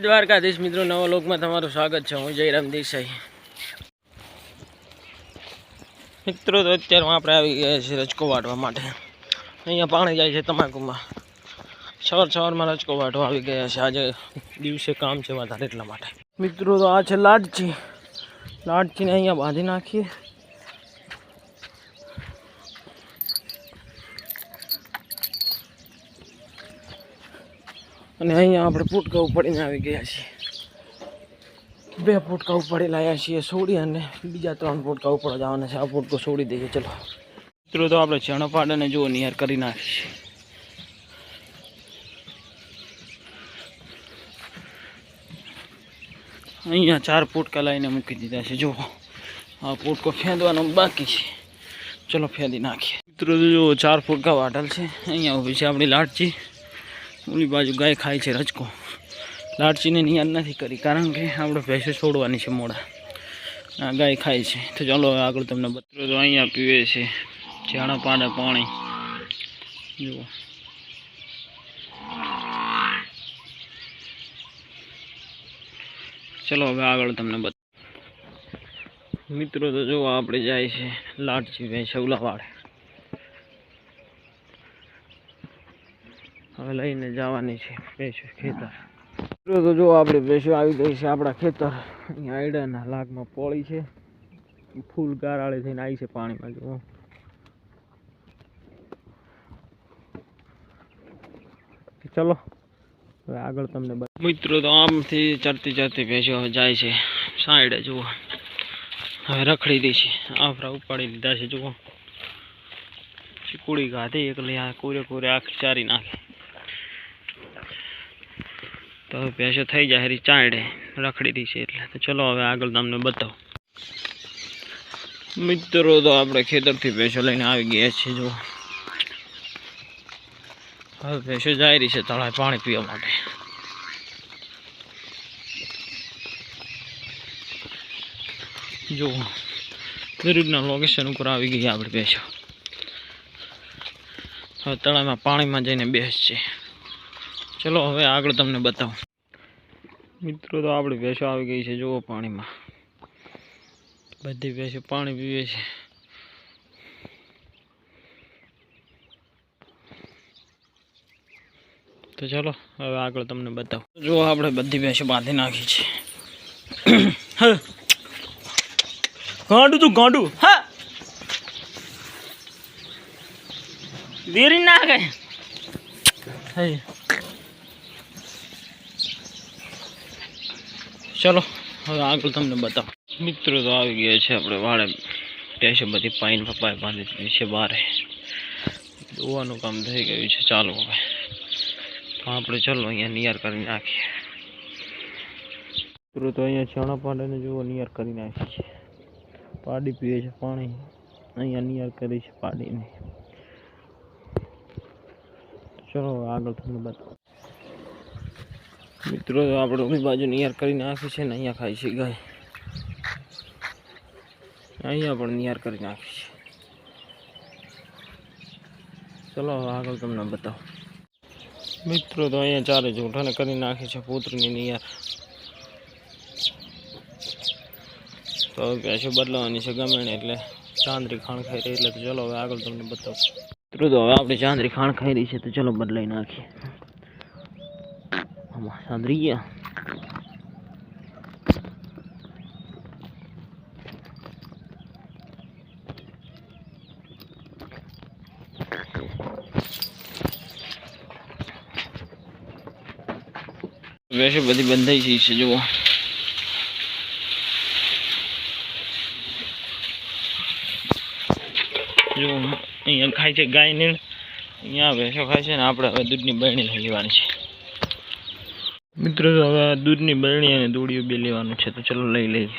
દ્વારકાધીશ મિત્રો, નવા લોકમાં તમારું સ્વાગત છે. હું જયરામ દેસાઈ. મિત્રો, તો અત્યારે આપણે આવી ગયા છીએ રચકો વાટવા માટે. અહીંયા પાણી જાય છે તમાકુમાં. સવાર સવારમાં રચકો વાટવા આવી ગયા છે. આજે દિવસે કામ છે વધારે એટલા માટે. મિત્રો, તો આ છે લાડચી. લાડચીને અહીંયા બાંધી નાખીએ. અને અહીંયા આપણે પુટકા ઉપાડીને આવી ગયા છીએ. બે પુટકા ઉપાડી લાવ્યા છીએ સોડી અને બીજા ત્રણ પુટકા ઉપર જવાના છે. આ પુટકો સોડી દઈએ, ચલો. મિત્રો, તો આપણે ચણો અને જુઓ નિયર કરી નાખીએ અહીંયા ચાર પુટકા લાવીને મૂકી દીધા છે. જુઓ, આ પુટકો ફેંદવાનો બાકી છે. ચલો, ફેંદી નાખીએ. મિત્રો જુઓ, ચાર પુટકા વાટલ છે. અહીંયા ઊભી છે આપણી લાટચી ઓલી બાજુ ગાય ખાય છે રજકો. લાડચીને નિયાદ નથી કરી, કારણ કે આપણે ભેંસો છોડવાની છે મોડા. આ ગાય ખાય છે. તો ચાલો હવે આગળ તમને બતરો તો અહીંયા પીવે છે. ઝાડા પાડા પાણી. જુઓ. ચલો હવે આગળ તમને બત મિત્રો તો જોવા આપણે જાય છે લાડચી ભેંસ ઉલાવાડે હવે લઈને જવાની છે ભેંસો ખેતર. તો જો આપણે ભેંસો આવી ગઈ છે આપણા ખેતર. અહીંયા આયડાના લાગમાં પોળી છે. ફૂલ ગારાળી થઈને આવી છે પાણીમાં જુઓ ચલો હવે આગળ તમને મિત્રો તો આમથી ચડતી ચડતી ભેંસો હવે જાય છે સાઈડે જુઓ. હવે રખડી દઈ છે. આફરા ઉપાડી લીધા છે જુઓ. ચીકુડી ગાધી એકલી આ કોરે કોરે આખી ચારી નાખી. તો ભેંસો થઈ જાય, હરી ચાંડે રખડી છે એટલે. તો ચલો હવે આગળ તમને બતાવો. મિત્રો તો આપણે ખેતરથી ભેંસો લઈને આવી ગયા છીએ જો હવે ભેંસો જાય રહી છે તળાવે પાણી પીવા માટે. જો દરેકના લોકેશન ઉપર આવી ગઈ આપણે ભેંસો હવે તળાવમાં પાણીમાં જઈને બેસ છે. ચલો, હવે આગળ તમને બતાવું. મિત્રો, તો આપણી ભેંસો આવી ગઈ છે, જુઓ પાણીમાં. બધી ભેંસો પાણી પીવે છે. તો ચલો, હવે આગળ તમને બતાવું. જુઓ, આપણે બધી ભેંસો બાંધી નાખી છે. હા. ગાંડું તું, ગાંડું. હા. વેરી નાખે હઈ ચલો હવે આગળ તમને બતાવો. મિત્રો તો આવી ગયા છે આપણે વાળે ટેશે બધી પાઈન પપ્પાએ બાંધી દીધી છે બારે. દોવાનું કામ થઈ ગયું છે, ચાલો હવે. તો આપણે ચલો અહીંયા નિયર કરી નાખીએ. મિત્રો તો અહીંયા ચણા પાડીને જુઓ, નિયર કરી નાખી છે. પાડી પીએ છે પાણી. અહીંયા નિયર કરી છે પાડીને. ચલો હવે આગળ તમને બતાવો. મિત્રો આપણે ઓલી બાજુ નિયાર કરી નાખી છે ને અહીંયા ખાઈ છે ગાય. અહીંયા પણ નિયાર કરી નાખી છે. ચલો આગળ તમને બતાવો. મિત્રો, તો અહીંયા ચારે જૂઠાને કરી નાખી છે પુત્રની નિયર તો છે બદલાવાની છે ગમે એટલે ચાંદરી ખાણ ખાઈ રહી, એટલે તો ચલો, હવે આગળ તમને બતાવો. મિત્રો, તો હવે આપણે ચાંદરી ખાણ ખાઈ રહી છે, તો ચલો બદલાઈ નાખીએ. ચાંદરી ગયા વેસે બધી બંધાઈ ગઈ છે જુઓ જુઓ અહીંયા ખાય છે ગાય નીણ અહીંયા વેશો ખાય છે ને આપણે હવે દૂધની બરણી લઈ લેવાની છે મિત્રો હવે દૂધની બરણી અને દોડીઓ બે લેવાનું છે તો ચલો લઈ લઈએ.